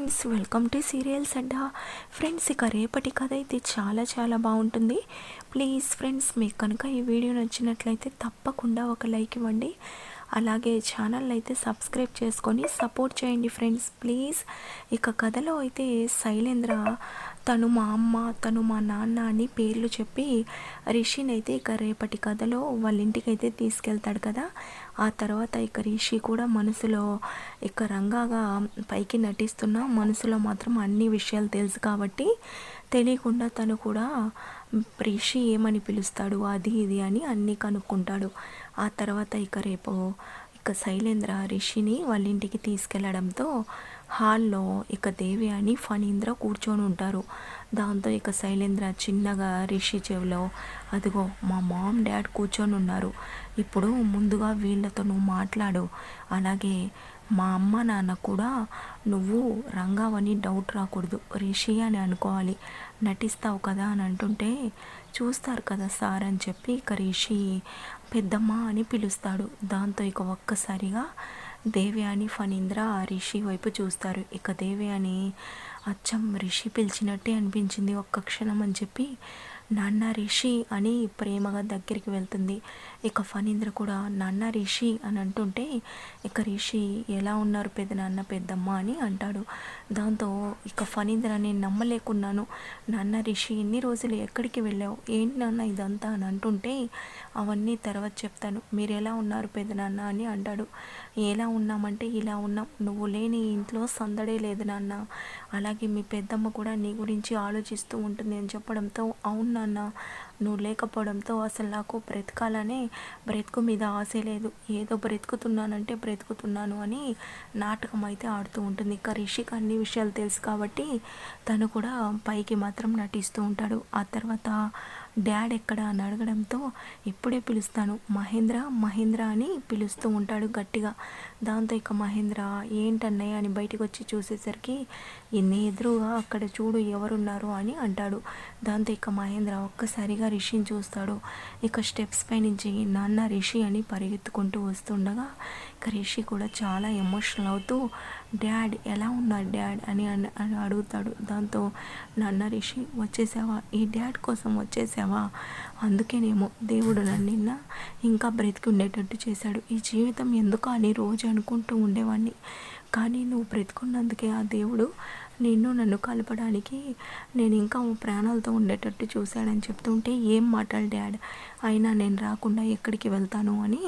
Friends welcome to serials అడ్డా friends ఇక రేపటి కథ అయితే చాలా చాలా బాగుంటుంది. ప్లీజ్ ఫ్రెండ్స్ మీకు కనుక ఈ వీడియో నచ్చినట్లయితే తప్పకుండా ఒక లైక్ ఇవ్వండి. అలాగే ఛానల్ అయితే సబ్స్క్రైబ్ చేసుకొని సపోర్ట్ చేయండి ఫ్రెండ్స్ ప్లీజ్. ఇక కథలో అయితే శైలేంద్ర తను మా అమ్మ తను మా నాన్న అని పేర్లు చెప్పి రిషిని అయితే ఇక రేపటి కథలో వాళ్ళ ఇంటికి అయితే తీసుకెళ్తాడు కదా. ఆ తర్వాత ఇక రిషి కూడా మనసులో ఇక రంగాగా పైకి నటిస్తున్న మనసులో మాత్రం అన్ని విషయాలు తెలుసు కాబట్టి తెలియకుండా తను కూడా రిషి ఏమని పిలుస్తాడు అది ఇది అని అన్నీ కనుక్కుంటాడు. ఆ తర్వాత ఇక రేపు ఇక శైలేంద్ర రిషిని వాళ్ళ ఇంటికి తీసుకెళ్ళడంతో హాల్లో ఇక దేవి అని ఫణీంద్ర కూర్చొని ఉంటారు. దాంతో ఇక శైలేంద్ర చిన్నగా రిషి చెవిలో అదిగో మా మామ్ డాడ్ కూర్చొని ఉన్నారు. ఇప్పుడు ముందుగా వీళ్ళతో నువ్వు మాట్లాడు. అలాగే మా అమ్మ నాన్న కూడా నువ్వు రంగావని డౌట్ రాకూడదు. రిషి అని అనుకోవాలి. నటిస్తావు కదా అని అంటుంటే చూస్తారు కదా సార్ అని చెప్పి ఇక రిషి పెద్దమ్మ అని పిలుస్తాడు. దాంతో ఇక ఒక్కసారిగా దేవ్యాని ఫణీంద్ర రిషి వైపు చూస్తారు. ఇక దేవ్యాని అచ్చం రిషి పిలిచినట్టే అనిపించింది ఒక్క క్షణం అని చెప్పి నాన్న రిషి అని ప్రేమగా దగ్గరికి వెళ్తుంది. ఇక ఫణీంద్ర కూడా నాన్న రిషి అని అంటుంటే ఇక రిషి ఎలా ఉన్నారు పెద్ద నాన్న పెద్దమ్మ అని అంటాడు. దాంతో ఇక ఫణీంద్ర నేను నమ్మలేకున్నాను. నాన్న రిషి ఎన్ని రోజులు ఎక్కడికి వెళ్ళావు? ఏంటి నాన్న ఇదంతా? అని అంటుంటే అవన్నీ తర్వాత చెప్తాను. మీరు ఎలా ఉన్నారు పెద్ద నాన్న? అని అంటాడు. ఎలా ఉన్నామంటే ఇలా ఉన్నాం. నువ్వు లేని ఇంట్లో సందడే లేదు నాన్న. అలాగే మీ పెద్దమ్మ కూడా నీ గురించి ఆలోచిస్తూ ఉంటుంది అని చెప్పడంతో అవును నాన్న నువ్వు లేకపోవడంతో అసలు నాకు బ్రతకాలనే బ్రతుకు మీద ఆశ లేదు. ఏదో బ్రతుకుతున్నానంటే బ్రతుకుతున్నాను అని నాటకం అయితే ఆడుతూ ఉంటుంది. ఇంకా రిషికి అన్ని విషయాలు తెలుసు కాబట్టి తను కూడా పైకి మాత్రం నటిస్తూ ఉంటాడు. ఆ తర్వాత డాడ్ ఎక్కడ అని అడగడంతో ఇప్పుడే పిలుస్తాను. మహేంద్ర మహేంద్ర అని పిలుస్తూ ఉంటాడు గట్టిగా. దాంతో ఇక మహేంద్ర ఏంటన్నయ్య అని బయటకు వచ్చి చూసేసరికి ఇన్ని ఎదురుగా అక్కడ చూడు ఎవరున్నారు అని అంటాడు. దాంతో ఇక మహేంద్ర ఒక్కసారిగా రిషిని చూస్తాడు. ఇక స్టెప్స్ పై నుంచి నాన్న రిషి అని పరిగెత్తుకుంటూ వస్తుండగా ఇక రిషి కూడా చాలా ఎమోషనల్ అవుతూ డాడ్ ఎలా ఉన్నారు డాడ్? అని అని అడుగుతాడు. దాంతో నాన్న రిషి వచ్చేసావా? ఈ డాడ్ కోసం వచ్చేసావా? అందుకేనేమో దేవుడు నన్ను ఇంకా బ్రతికి ఉండేటట్టు చేశాడు. ఈ జీవితం ఎందుకు అని రోజు అనుకుంటూ ఉండేవాడిని కానీ నువ్వు బ్రతుకున్నందుకే ఆ దేవుడు నిన్ను నన్ను కలపడానికి నేను ఇంకా ప్రాణాలతో ఉండేటట్టు చూశాడని చెప్తుంటే ఏం మాటలు డాడ్? అయినా నేను రాకుండా ఎక్కడికి వెళ్తాను? అని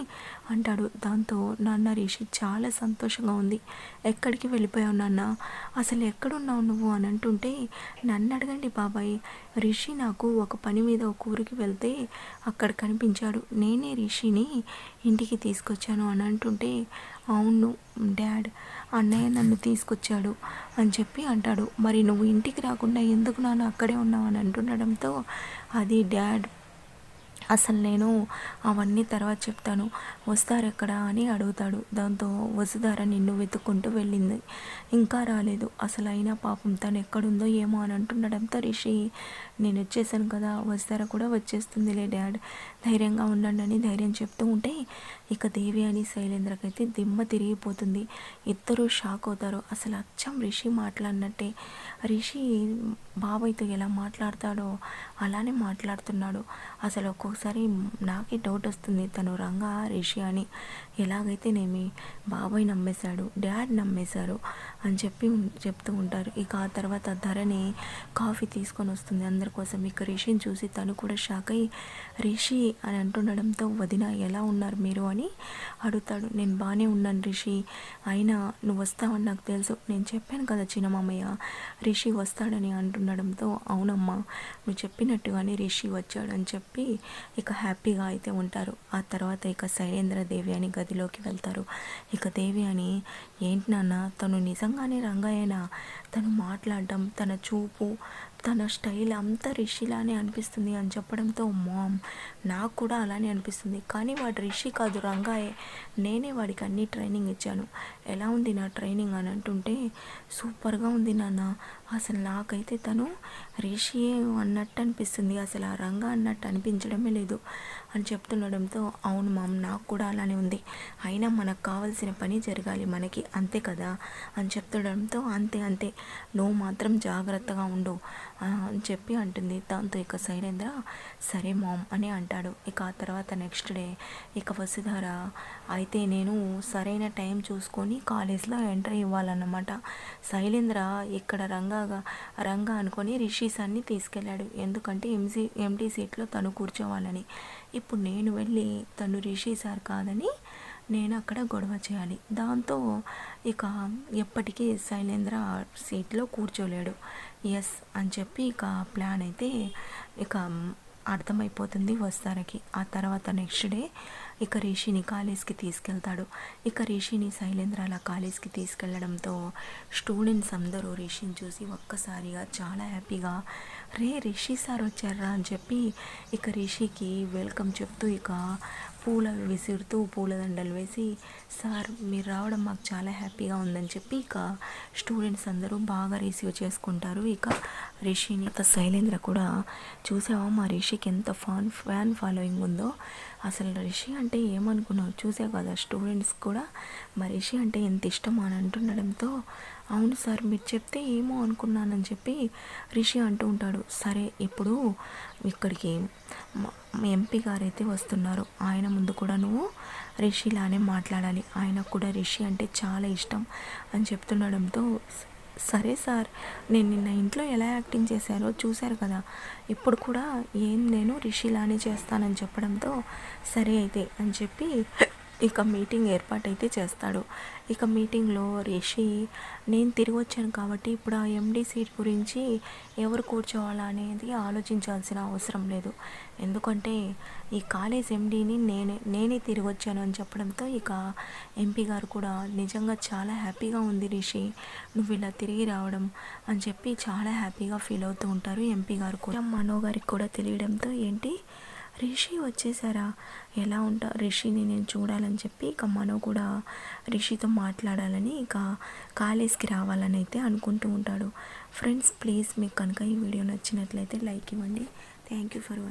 అంటాడు. దాంతో నాన్న రిషి చాలా సంతోషంగా ఉంది. ఎక్కడికి వెళ్ళిపోయావు నాన్న? అసలు ఎక్కడున్నావు నువ్వు? అని అంటుంటే నన్ను అడగండి బాబాయ్. రిషి నాకు ఒక పని మీద ఒక ఊరికి వెళ్తే అక్కడ కనిపించాడు. నేనే రిషిని ఇంటికి తీసుకొచ్చాను అని అంటుంటే అవును డాడ్. అన్నయ్య నన్ను తీసుకొచ్చాడు అని చెప్పి అంటాడు. మరి నువ్వు ఇంటికి రాకుండా ఎందుకు నాన్న అక్కడే ఉన్నావు అని అంటుండడంతో అది డాడ్ అసలు నేను అవన్నీ తర్వాత చెప్తాను. వస్తారెక్కడ అని అడుగుతాడు. దాంతో వసుధార నిన్ను వెతుక్కుంటూ వెళ్ళింది. ఇంకా రాలేదు. అసలు అయినా పాపం తను ఎక్కడుందో ఏమో అని అంటుండడంతో రిషి నేను వచ్చేసాను కదా. వసుధార కూడా వచ్చేస్తుందిలే డాడ్. ధైర్యంగా ఉండండి అని ధైర్యం చెప్తూ ఉంటే ఇక దేవి అని శైలేంద్రకైతే దిమ్మ తిరిగిపోతుంది. ఇద్దరు షాక్ అవుతారు. అసలు అచ్చం రిషి మాట్లాడినట్టే. రిషి బాబాయ్తో ఎలా మాట్లాడతాడో అలానే మాట్లాడుతున్నాడు. అసలు ఒక్కొక్కసారి నాకే డౌట్ వస్తుంది తను రంగా రిషి అని. ఎలాగైతేనేమి బాబాయ్ నమ్మేశాడు డాడ్ నమ్మేశారు అని చెప్పి చెప్తూ ఉంటారు. ఇక ఆ తర్వాత ధరని కాఫీ తీసుకొని వస్తుంది అందరి కోసం. ఇక రిషిని చూసి తను కూడా షాక్ అయ్యి రిషి అని అంటుండడంతో వదిన ఎలా ఉన్నారు మీరు అని అడుగుతాడు. నేను బాగానే ఉన్నాను రిషి. అయినా నువ్వు వస్తావని నాకు తెలుసు. నేను చెప్పాను కదా చిన్నమామయ్య రిషి వస్తాడని అంటుండడంతో అవునమ్మా నువ్వు చెప్పినట్టుగానే రిషి వచ్చాడని చెప్పి ఇక హ్యాపీగా అయితే ఉంటారు. ఆ తర్వాత ఇక శైలేంద్ర దేవి అని గదిలోకి వెళ్తారు. ఇక దేవి అని ఏంటి నాన్న తను నిజంగానే రంగయ్యనా? తను మాట్లాడడం తన చూపు తన స్టైల్ అంతా రిషిలానే అనిపిస్తుంది అని చెప్పడంతో మామ్ నాకు కూడా అలానే అనిపిస్తుంది. కానీ వాడు రిషి కాదు రంగాయే. నేనే వాడికి అన్ని ట్రైనింగ్ ఇచ్చాను. ఎలా ఉంది నా ట్రైనింగ్? అని అంటుంటే సూపర్గా ఉంది నాన్న. అసలు నాకైతే తను రిషియే అన్నట్టు అనిపిస్తుంది అసలు ఆ రంగా అన్నట్టు అనిపించడమే లేదు అని చెప్తుండడంతో అవును మామ్ నాకు కూడా అలానే ఉంది. అయినా మనకు కావాల్సిన పని జరగాలి మనకి అంతే కదా అని చెప్తుండడంతో అంతే అంతే. నువ్వు మాత్రం జాగ్రత్తగా ఉండు అని చెప్పి అంటుంది. దాంతో ఇక శైలేంద్ర సరే మామ్ అని అంటాడు. ఇక ఆ తర్వాత నెక్స్ట్ డే ఇక వసుధార అయితే నేను సరైన టైం చూసుకొని కాలేజ్లో ఎంటర్ ఇవ్వాలన్నమాట. శైలేంద్ర ఇక్కడ రంగాగా రంగా అనుకొని రిషి సార్ని తీసుకెళ్ళాడు. ఎందుకంటే ఎంసీ ఎంటీ సీట్లో తను కూర్చోవాలని. ఇప్పుడు నేను వెళ్ళి తను రిషి సార్ కాదని నేను అక్కడ గొడవ చేయాలి. దాంతో ఇక ఎప్పటికీ శైలేంద్ర సీట్లో కూర్చోలేడు. ఎస్ అని చెప్పి ఇక ప్లాన్ అయితే ఇక అర్థమైపోతుంది వస్తారకి. ఆ తర్వాత నెక్స్ట్ డే ఇక రిషిని కాలేజ్కి తీసుకెళ్తాడు. ఇక రిషిని శైలేంద్ర అలా కాలేజ్కి తీసుకెళ్ళడంతో స్టూడెంట్స్ అందరూ రిషిని చూసి ఒక్కసారిగా చాలా హ్యాపీగా రే రిషి సార్ వచ్చారా? అని చెప్పి ఇక రిషికి వెల్కమ్ చెప్తూ ఇక పూల విసురుతూ పూలదండలు వేసి సార్ మీరు రావడం మాకు చాలా హ్యాపీగా ఉందని చెప్పి ఇక స్టూడెంట్స్ అందరూ బాగా రిసీవ్ చేసుకుంటారు. ఇక రిషిని ఇక శైలేంద్ర కూడా చూసావా? మా రిషికి ఎంత ఫాన్ ఫ్యాన్ ఫాలోయింగ్ ఉందో. అసలు రిషి అంటే ఏమనుకున్నావు చూసావు కదా స్టూడెంట్స్ కూడా? మా రిషి అంటే ఎంత ఇష్టం అని అంటుండడంతో అవును సార్ మీరు చెప్తే ఏమో అనుకున్నానని చెప్పి రిషి అంటూ ఉంటాడు. సరే ఇప్పుడు ఇక్కడికి ఎంపీ గారు అయితే వస్తున్నారు. ఆయన ముందు కూడా నువ్వు రిషిలానే మాట్లాడాలి. ఆయనకు కూడా రిషి అంటే చాలా ఇష్టం అని చెప్తుండడంతో సరే సార్ నేను నిన్న ఇంట్లో ఎలా యాక్టింగ్ చేశారో చూశారు కదా. ఇప్పుడు కూడా ఏం నేను రిషిలానే చేస్తానని చెప్పడంతో సరే అయితే అని చెప్పి ఇక మీటింగ్ ఏర్పాటైతే చేస్తాడు. ఇక మీటింగ్లో రిషి నేను తిరిగి వచ్చాను కాబట్టి ఇప్పుడు ఆ ఎండి సీట్ గురించి ఎవరు కూర్చోవాలా అనేది ఆలోచించాల్సిన అవసరం లేదు. ఎందుకంటే ఈ కాలేజ్ ఎండీని నేనే నేనే తిరిగి వచ్చాను అని చెప్పడంతో ఇక ఎంపీ గారు కూడా నిజంగా చాలా హ్యాపీగా ఉంది రిషి నువ్వు ఇలా తిరిగి రావడం అని చెప్పి చాలా హ్యాపీగా ఫీల్ అవుతూ ఉంటారు ఎంపీ గారు కూడా. మనో గారికి కూడా తెలియడంతో ఏంటి రిషి వచ్చేసారా? ఎలా ఉంటా? రిషిని నేను చూడాలని చెప్పి ఇక మనో కూడా రిషితో మాట్లాడాలని ఇక కాలేజ్కి రావాలని అయితే అనుకుంటూ ఉంటాడు. ఫ్రెండ్స్ ప్లీజ్ మీకు కనుక ఈ వీడియో నచ్చినట్లయితే లైక్ ఇవ్వండి. Thank you for watching